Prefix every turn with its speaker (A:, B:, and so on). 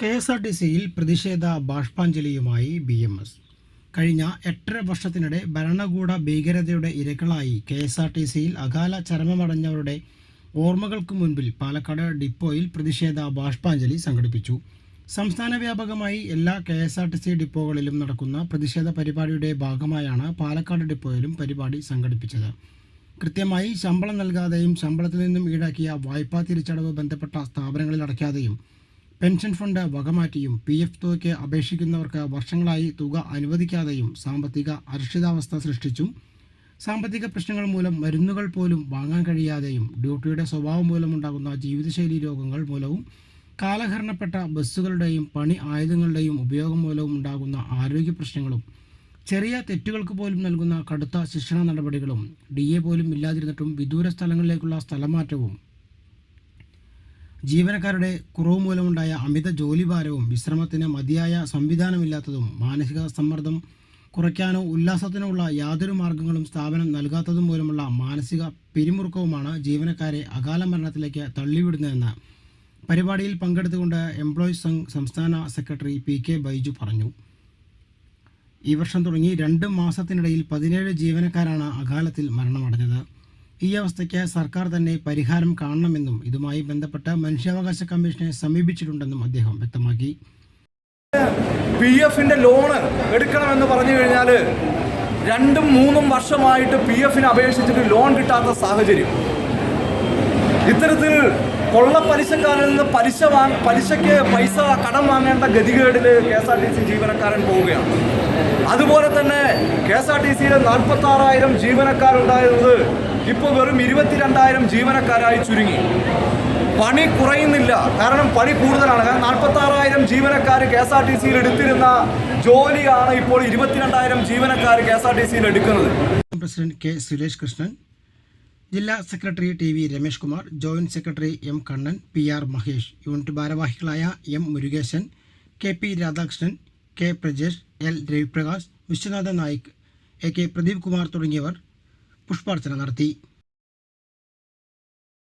A: K S R T സിയിൽ പ്രതിഷേധ ബാഷ്പാഞ്ജലിയുമായി B M S. കഴിഞ്ഞ എട്ടര വർഷത്തിനിടെ ഭരണകൂട ഭീകരതയുടെ ഇരകളായി കെ എസ് ആർ ടി സിയിൽ അകാല ചരമമടഞ്ഞവരുടെ ഓർമ്മകൾക്ക് മുൻപിൽ പാലക്കാട് ഡിപ്പോയിൽ പ്രതിഷേധ ബാഷ്പാഞ്ജലി സംഘടിപ്പിച്ചു. സംസ്ഥാന വ്യാപകമായി എല്ലാ K S R T C ഡിപ്പോകളിലും നടക്കുന്ന പ്രതിഷേധ പരിപാടിയുടെ ഭാഗമായാണ് പാലക്കാട് ഡിപ്പോയിലും പരിപാടി സംഘടിപ്പിച്ചത്. കൃത്യമായി ശമ്പളം നൽകാതെയും ശമ്പളത്തിൽ നിന്നും ഈടാക്കിയ വായ്പാ തിരിച്ചടവ് ബന്ധപ്പെട്ട സ്ഥാപനങ്ങളിൽ അടയ്ക്കാതെയും പെൻഷൻ ഫണ്ട് വകമാറ്റിയും പി എഫ് തുകയ്ക്ക് അപേക്ഷിക്കുന്നവർക്ക് വർഷങ്ങളായി തുക അനുവദിക്കാതെയും സാമ്പത്തിക അരക്ഷിതാവസ്ഥ സൃഷ്ടിച്ചും സാമ്പത്തിക പ്രശ്നങ്ങൾ മൂലം മരുന്നുകൾ പോലും വാങ്ങാൻ കഴിയാതെയും ഡ്യൂട്ടിയുടെ സ്വഭാവം മൂലമുണ്ടാകുന്ന ജീവിതശൈലി രോഗങ്ങൾ മൂലവും കാലഹരണപ്പെട്ട ബസ്സുകളുടെയും പണി ആയുധങ്ങളുടെയും ഉപയോഗം മൂലവും ഉണ്ടാകുന്ന ആരോഗ്യ പ്രശ്നങ്ങളും ചെറിയ തെറ്റുകൾക്ക് പോലും നൽകുന്ന കടുത്ത ശിക്ഷണ നടപടികളും ഡി എ പോലും ഇല്ലാതിരുന്നിട്ടും വിദൂര സ്ഥലങ്ങളിലേക്കുള്ള സ്ഥലമാറ്റവും ജീവനക്കാരുടെ കുറവ് മൂലമുണ്ടായ അമിത ജോലിഭാരവും വിശ്രമത്തിന് മതിയായ സംവിധാനമില്ലാത്തതും മാനസിക സമ്മർദ്ദം കുറയ്ക്കാനോ ഉല്ലാസത്തിനോ ഉള്ള യാതൊരു മാർഗങ്ങളും സ്ഥാപനം നൽകാത്തതും മൂലമുള്ള മാനസിക പിരിമുറുക്കവുമാണ് ജീവനക്കാരെ അകാല മരണത്തിലേക്ക് തള്ളിവിടുന്നതെന്ന് പരിപാടിയിൽ പങ്കെടുത്തുകൊണ്ട് എംപ്ലോയീസ് സംഘ് സംസ്ഥാന സെക്രട്ടറി പി കെ ബൈജു പറഞ്ഞു. ഈ വർഷം തുടങ്ങി രണ്ട് മാസത്തിനിടയിൽ പതിനേഴ് ജീവനക്കാരാണ് അകാലത്തിൽ മരണമടഞ്ഞത്. ഈ അവസ്ഥയ്ക്ക് സർക്കാർ തന്നെ പരിഹാരം കാണണമെന്നും ഇതുമായി ബന്ധപ്പെട്ട് മനുഷ്യാവകാശ കമ്മീഷനെ സമീപിച്ചിട്ടുണ്ടെന്നും അദ്ദേഹം വ്യക്തമാക്കി.
B: പി എഫിന്റെ ലോണ് എടുക്കണമെന്ന് പറഞ്ഞു കഴിഞ്ഞാൽ രണ്ടും മൂന്നും വർഷമായിട്ട് പി എഫിന് അപേക്ഷിച്ചിട്ട് ലോൺ കിട്ടാത്ത സാഹചര്യം. ഇത്തരത്തിൽ കൊള്ള പലിശക്കാരിൽ നിന്ന് പലിശ വാങ്ങ പലിശയ്ക്ക് പൈസ കടം വാങ്ങേണ്ട ഗതികേടിൽ K S R T C ജീവനക്കാരൻ പോവുകയാണ്. അതുപോലെ തന്നെ കെ എസ് ആർ ടി സിയിലെ നാൽപ്പത്താറായിരം ജീവനക്കാരുണ്ടായിരുന്നത് ഇപ്പോൾ വെറും ഇരുപത്തിരണ്ടായിരം ജീവനക്കാരായി ചുരുങ്ങി. പണി കുറയുന്നില്ല. കാരണം പണി കൂടുതലാണ്. കാരണം നാൽപ്പത്തി ആറായിരം ജീവനക്കാർ കെ എസ് ആർ ടി സിയിൽ എടുത്തിരുന്ന ജോലിയാണ് ഇപ്പോൾ ഇരുപത്തിരണ്ടായിരം ജീവനക്കാർ കെ എസ് ആർ ടി സിയിൽ എടുക്കുന്നത്.
A: പ്രസിഡന്റ് കെ സുരേഷ് കൃഷ്ണൻ ജില്ലാ secretary T V Ramesh Kumar joint secretary M Kannan P R Mahesh unit ഭാരവാഹികളായ M Murukesan K P Radhakrishnan K Prajesh L Raviprakash Viswanathan Naik A K Pradeep Kumar തുടങ്ങിയവർ പുഷ്പാർച്ചന നടത്തി